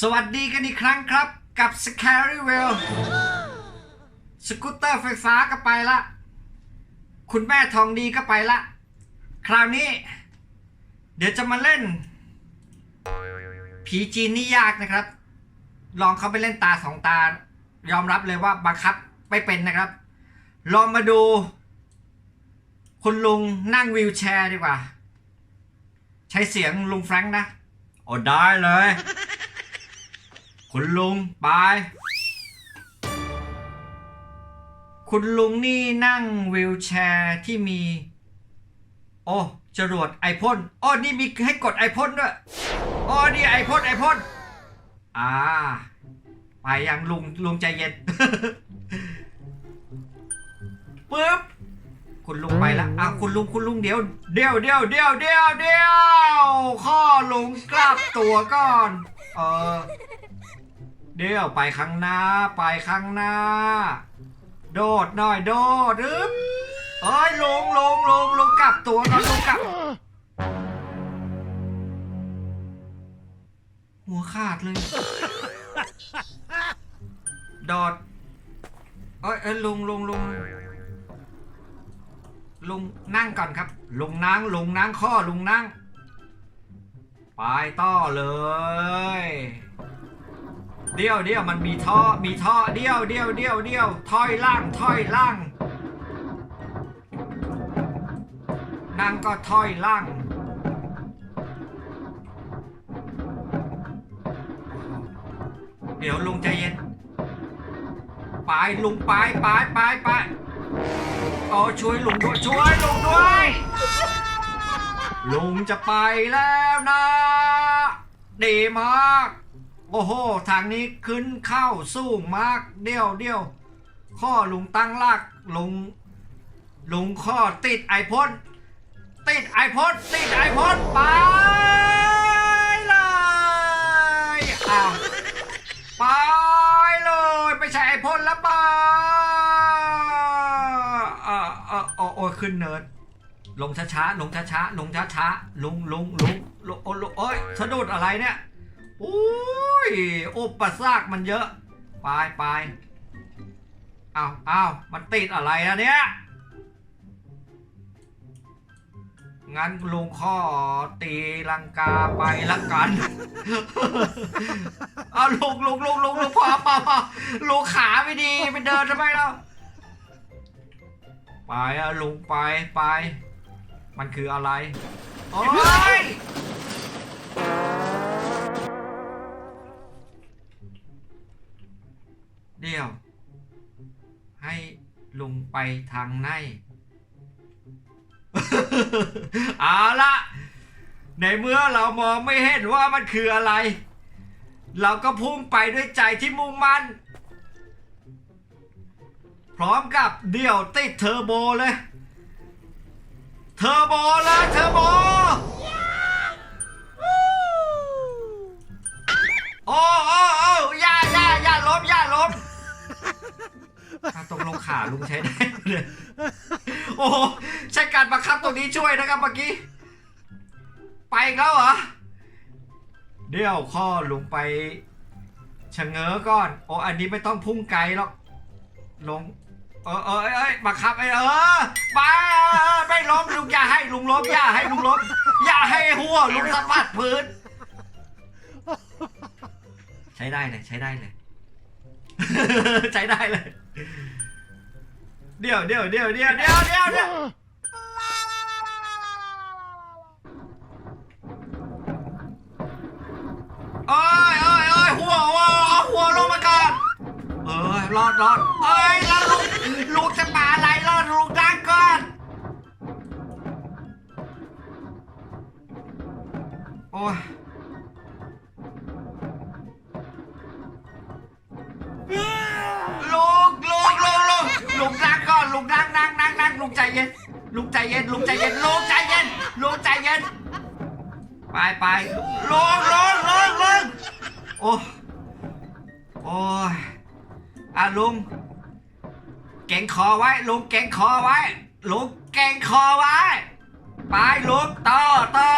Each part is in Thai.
สวัสดีกันอีกครั้งครับกับ Scary w e l l สกูตเตอร์ไฟฟ้าก็ไปละ คุณแม่ทองดีก็ไปละ คราวนี้ เดี๋ยวจะมาเล่น ผีจีนนี่ยากนะครับ ลองเขาไปเล่นตาสองตา ยอมรับเลยว่าบังคับไม่เป็นนะครับ ลองมาดู คุณลุงนั่งวีลแชร์ดีกว่า ใช้เสียงลุงแฟรงค์นะโอ้ได้เลย คุณลุงบายคุณลุงนี่นั่งวีลแชร์ที่มี โอ้จรวดไอพ่นอ้อนี่มีให้กดไอพ่นด้วยอ้อนี่ไอพ่นไอพ่นอ่า ไปยังลุงลุงใจเย็นปึ๊บคุณลุงไปละอะคุณลุงคุณลุงเดี๋ยวเดี๋ยวเดี๋ยวเดี๋ยวเดี๋ยวเดี๋ยวข้อลุงกลับตัวก่อน เออ เดี๋ยวไปข้างหน้าไปข้างหน้า โดดหน่อยโดดอึ๊บเอ้ยลงลงลงลงกลับตัวก่อนลงกลับ หัวขาดเลย โดดเอ้ยเอ้ยลุงลุงลุงลุงนั่งก่อนครับลุงนั่งลุงนั่งข้อลุงนั่ง ไปต่อเลย เดี่ยวเดี่ยวมันมีท่อมีท่อเดี่ยวเดี่ยวเดี่ยวเดี่ยวถอยล่างถอยล่างนั่งก็ถอยล่างเดี๋ยวลุงใจเย็นไปลุงไปไปไปไปเอาช่วยลุงด้วยช่วยลุงด้วย ลุงจะไปแล้วนะ ดีมาก โอ้โห ทางนี้ขึ้นเข้าสูงมากเดี่ยวเดี่ยวข้อลุงตั้งลากลุงลุงข้อติดไอพ่นติดไอพ่นติดไอพ่นไปเลยอ้าวไปเลยไม่ใช่ไอพ่นแล้วปเออเออโอ้โอ้ขึ้นเนินลงช้าๆลงช้าๆลงช้าๆลุงลุงลุงลุงโอ้ลุงโอ้ยสะดุดอะไรเนี่ยโอ้ ยอุปสรรคมันเยอะ ไปไปเอาเอามันติดอะไรอะเนี่ย งั้นลุงข้อตีลังกาไปละกัน เอาลุงลุงลุงลุงลุงพอพอพอลุงขาไม่ดีไปเดินทำไมเราไปอะลุงไปไป มันคืออะไร โอ้ย ไปทางไหนเอาละในเมื่อเรามองไม่เห็นว่ามันคืออะไร เราก็พุ่งไปด้วยใจที่มุ่งมั่นพร้อมกับเดี่ยวติดเทอร์โบเลย เทอร์โบเลยเทอร์โบโอ้โอ้โอ้อย่าอย่าอย่าล้มอย่าล้ม อะตรงลงขาลุงใช้ได้เลยโอ้โหใช้การบังคับตรงนี้ช่วยนะครับเมื่อกี้ ไปอีกแล้วเหรอ เดี๋ยวข้อลุงไปชะเง้อก่อน โอ้อันนี้ไม่ต้องพุ่งไกลหรอก ลง เออเออเอยเอยบังคับไอเออไปไม่ล้มลุงอย่าให้ลุงล้มอย่าให้ลุงล้มอย่าให้หัวลุงสะบัดพื้น ใช้ได้เลยใช้ได้เลย ใช้ได้เลย เดี๋ยวเดี๋ยวเดี๋ยวเดี๋ยวเดี๋ยวเดี๋ยวเดี๋ยวโอ้ยโอ้ยโอ้ยหัวหัวเอาหัวลงมาก่อนเอ้ยรอดรอดเอ้ยแล้วลูกลูกจะปาอะไร งนั่งนั่งลุงใจเย็นลุงใจเย็นลุงใจเย็นลุงใจเย็นลุงใจเย็นไปไปลุงลุงลุงลุงโอ้โอ้ยอะลุงเก่งคอไว้ ลุงเก่งคอไว้ ลุงเก่งคอไว้ ไปลุงต่อต่อ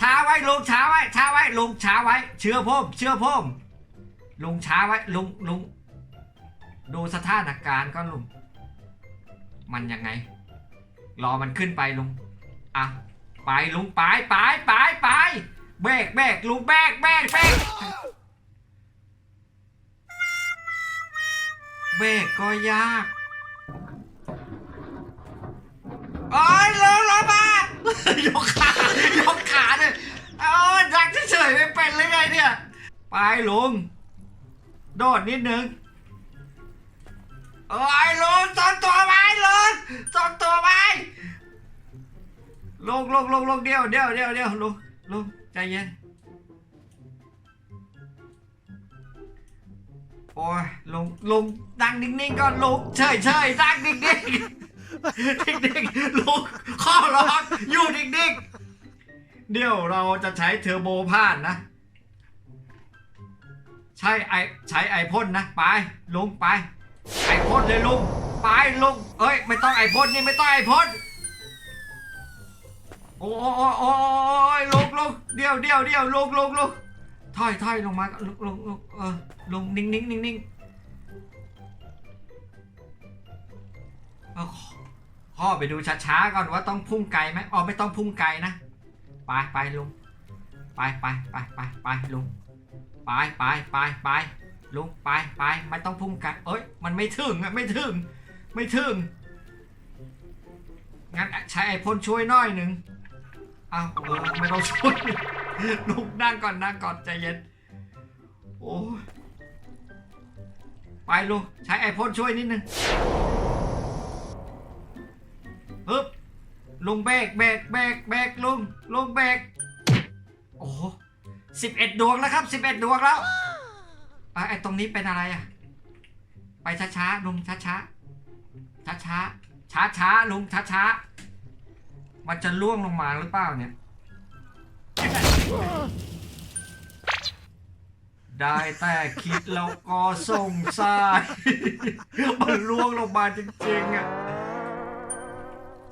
ช้าไว้ลุงช้าไว้ช้าไว้ลุงช้าไว้ เชื่อผมเชื่อผมลุงช้าไว้ลุงลุงดูสถานการณ์ก็ลุง มันยังไง รอมันขึ้นไปลุง อะ ไปลุงไปไปไปไปเบรกเบรกลุงเบรกเบรกเบรกเบรกก็ยากโอ้ยลงลงมายกขายกขาเนี่ยเอาดักเฉยไม่เป็นเลยไงเนี่ย ไปลุง โดดนิดนึงเอ้ยลุงสองตัวไว้ลุง สองตัวไว้ลงลงลงลงเดียวเดียวเดียวเดียวลงลงใจเย็นโอ้ยลงลงนั่งนิ่งๆก่อนลงเฉยเฉยๆนั่งนิ่งๆนิ่งๆลงข้อร้องอยู่นิ่งๆเดี๋ยวเราจะใช้เทอร์โบผ่านนะ ใช้ไอใช้ไอพ่นนะ ไปลงไป ไอพ่นเลยลุง ไปลุงเอ้ย ไม่ต้องไอพ่นนี่ไม่ต้องไอพ่นโอ้โอ้โอ้โอ้ยลุงลุงเดี๋ยวเดี๋ยวเดี๋ยวลุงลุงลุงถอยถอยลงมาลุงลุงลุงเออลุงนิ่งนิ่งนิ่งนิ่งเออพ่อไปดูช้าๆก่อนว่าต้องพุ่งไกลไหมอ๋อไม่ต้องพุ่งไกลนะ ไปไปลุงไปไปไปไปไปลุงไปไปไปไปลุงไปไปไม่ต้องพุ่งไกลเอ้ยมันไม่ถึงอะไม่ถึง ไม่ถึง งั้นใช้ไอพ่นช่วยน่อยหนึ่งอ้าวเออไม่ต้องช่วยลุงนั่งก่อนนั่งก่อนใจเย็น โอ้ไปลุงใช้ไอพ่นช่วยนิดนึงฮึบลุงเบกเบกเบกเบกลุงลุงเบกโอ้สิบเอ็ดดวงแล้วครับสิบเอ็ดดวงแล้วไอตรงนี้เป็นอะไรอะ ไปช้าๆลุงช้าช้า ช้าช้าช้าช้าลุงช้าช้ามันจะล่วงลงมาหรือเปล่าเนี่ย ได้แต่คิดแล้วก็สงสัยมันล่วงลงมาจริงๆอะ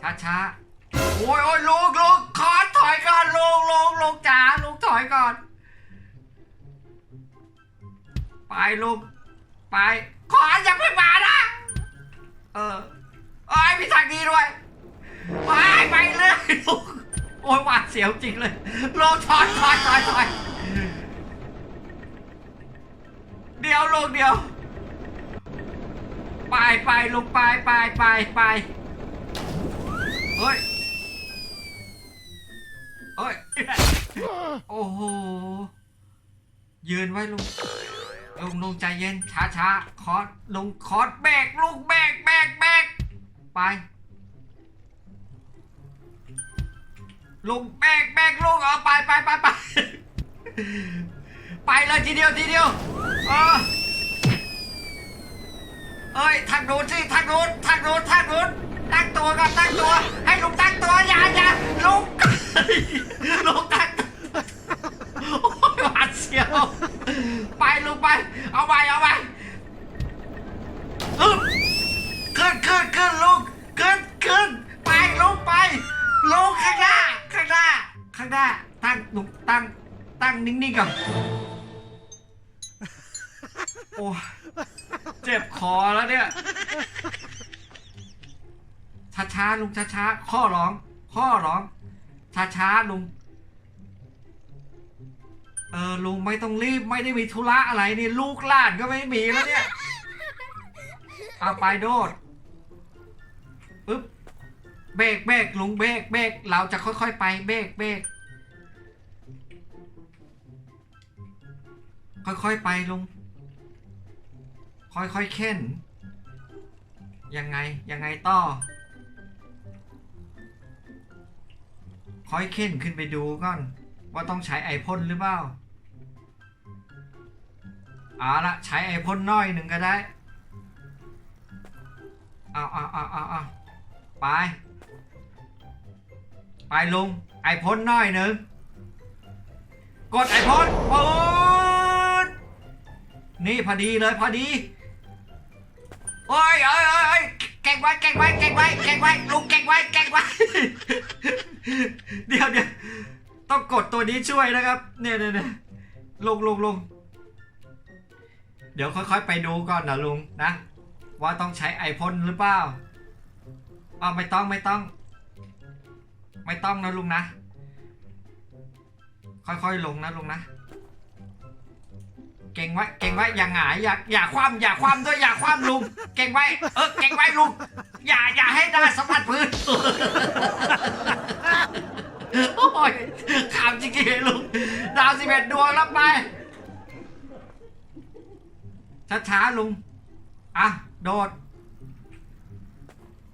ช้าช้าโอ้ยโอ้ยลุงลุงขอถอยก่อนลุงลุงลุงจ๋าลุงถอยก่อน ไปลุงไปขออย่าเพิ่งมานะ เออไอ้ยมีทางนี้ด้วยไปไปเลยลุงโอ้ยหวาดเสียวจริงเลยลุงถอยถอยถอยถอยเดี๋ยวลุงเดี๋ยว ไปไปลุงไปไปไปไปเฮ้ยเฮ้ย โอ้โห ยืนไว้ลุง ลุงลุงใจเย็นช้าช้าคอร์สลุงคอร์สแบกลุงแบกแบกแบกไป ลุงแบกแบกลุงเอาไปไปไปไปไปเลยทีเดียวทีเดียวเออเอ้ยทางโน้นสิทางโน้นทางโน้นทางโน้นตั้งตัวก่อนตั้งตัว ให้ลุงตั้งตัวอย่าอย่าลุงลุงตั้งตัวโอ้ยหวาดเสียว ไปลุงไป เอาไปเอาไปอึ๊บขึ้นขึ้นขึ้นลุงขึ้นขึ้นไปลุงไปลุงข้างหน้า ข้างหน้า ข้างหน้า ตั้งลุงตั้ง ตั้งนิ่งๆก่อนโอ้ยเจ็บคอแล้วเนี่ย ช้าๆลุงช้าๆข้อร้อง ข้อร้อง ช้าๆลุง เออลุงไม่ต้องรีบไม่ได้มีธุระอะไรนี่ลูกหลานก็ไม่มีแล้วเนี่ยเอาไปโดดปึ๊บเบรกเบรกลุงเบรกเบรกเราจะค่อยๆ ไปเบรกเบรกค่อยๆไปลุงค่อยๆเข็นยังไงยังไงต่อค่อยเข็นขึ้นไปดูก่อน ว่าต้องใช้ไอพ่นหรือเปล่า เอาละใช้ไอพ่นน้อยหนึ่งก็ได้ เอาเอาเอาเอาเอาไป ไปลุง ไอพ่นน้อยหนึ่ง กดไอพ่นปืดนี่พอดีเลยพอดี โอ้ยเอ้ยเอ้ยเก่งไว้เก่งไว้เก่งไว้เก่งไว้ลุงเก่งไว้เก่งไว้ เดี๋ยวเดี๋ยวต้องกดตัวนี้ช่วยนะครับ เนี่ยเนี่ยเนี่ยลงลงลง เดี๋ยวค่อยๆ ไปดูก่อนนะลุงนะ ว่าต้องใช้ไอพ่นหรือเปล่าอ๋อไม่ต้องไม่ต้อง ไม่ต้องนะลุงนะ ค่อยๆลงนะลุงนะ เก่งไว้เก่งไว้อย่าหงายอย่าอย่าคว่ำอย่าคว่ำด้วยอย่าคว่ำลุง เก่งไว้เออเก่งไว้ลุง อย่าอย่าให้ได้สัมผัสพื้นโอ้ยขำจริงๆลุงดาวสิบเอ็ดดวงรับไป ช้าๆลุง อะ โดด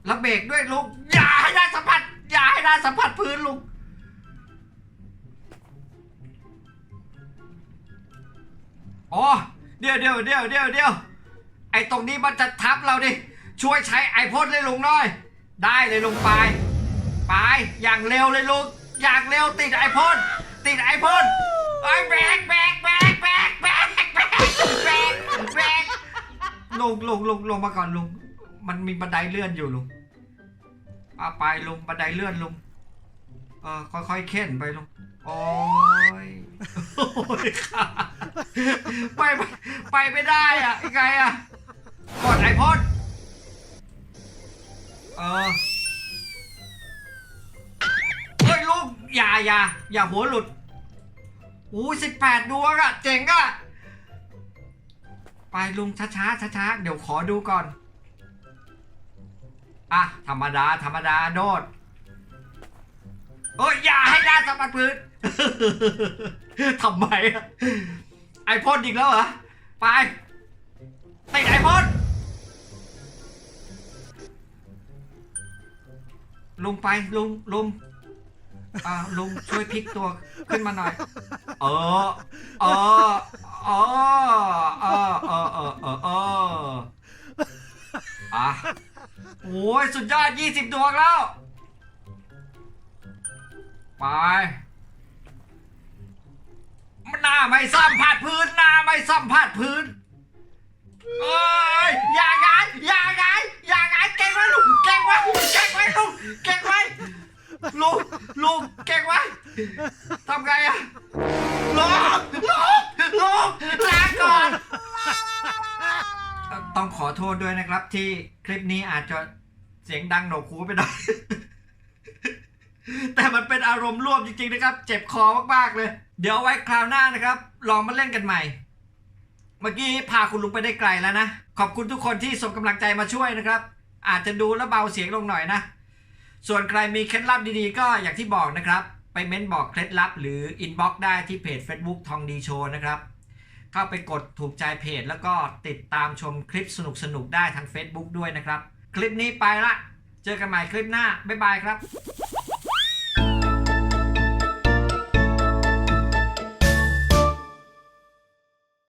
แล้วเบรกด้วยลุง อย่าให้ได้สัมผัส อย่าให้ได้สัมผัสพื้นลุง อ๋อ เดี๋ยวเดี๋ยวเดี๋ยวเดี๋ยวเดี๋ยวไอ้ตรงนี้มันจะทับเราดิ ช่วยใช้ไอพ่นเลยลุงหน่อย ได้เลยลุงไปไปอย่างเร็วเลยลุง อย่างเร็วติดไอพ่นติดไอพ่นไอ้แบกแบกแบก ลงลงลงลงมาก่อนลุง มันมีบันไดเลื่อนอยู่ลุงเอาไปลุงบันไดเลื่อนลุง เออค่อยๆเข็นไปลุง โอ้ยโอ้ยขาไปไปไปไม่ได้อะไงอะกดไอพอดเออเฮ้ยลูกอย่าอย่าอย่าหัวหลุดอู้สิบแปดดวงอะ เจ๋งอะ ไปลุงช้าช้าช้าช้าๆเดี๋ยวขอดูก่อน อะ ธรรมดา ธรรมดาโดดโอ้ยอย่าให้ได้สัมผัสพื้นทำไมไอพ่นอีกแล้วเหรอ ไปติดไอพ่นลุงไปลุงลุงอ่าลุงช่วยพลิกตัวขึ้นมาหน่อย เออ เออ เออเออเออเออเอออะ โอ้ยสุดยอดยี่สิบดวงแล้ว ไป มันหน้าไม่สัมผัสพื้นหน้าไม่สัมผัสพื้นเอ้ยอย่าไงอย่าไงอย่าไงเก่งไว้ลูกเก่งไว้เก่งไว้ลูกเก่งไว้ลูกลูกเก่งไว้ทำไงอะลูก ต้องขอโทษด้วยนะครับ ที่คลิปนี้อาจจะเสียงดังหนวกหูไปหน่อย แต่มันเป็นอารมณ์ร่วมจริงๆนะครับ เจ็บคอมากๆเลย เดี๋ยวไว้คราวหน้านะครับ ลองมาเล่นกันใหม่ เมื่อกี้พาคุณลุงไปได้ไกลแล้วนะ ขอบคุณทุกคนที่ส่งกำลังใจมาช่วยนะครับ อาจจะดูแล้วเบาเสียงลงหน่อยนะ ส่วนใครมีเคล็ดลับดีๆ ก็อย่างที่บอกนะครับ ไปเม้นบอกเคล็ดลับ หรืออินบ็อกซ์ได้ที่เพจ Facebook ทองดีโชว์นะครับ เข้าไปกดถูกใจเพจ แล้วก็ติดตามชมคลิปสนุกๆได้ทาง Facebook ด้วยนะครับ คลิปนี้ไปละ เจอกันใหม่คลิปหน้า บ๊ายบายครับ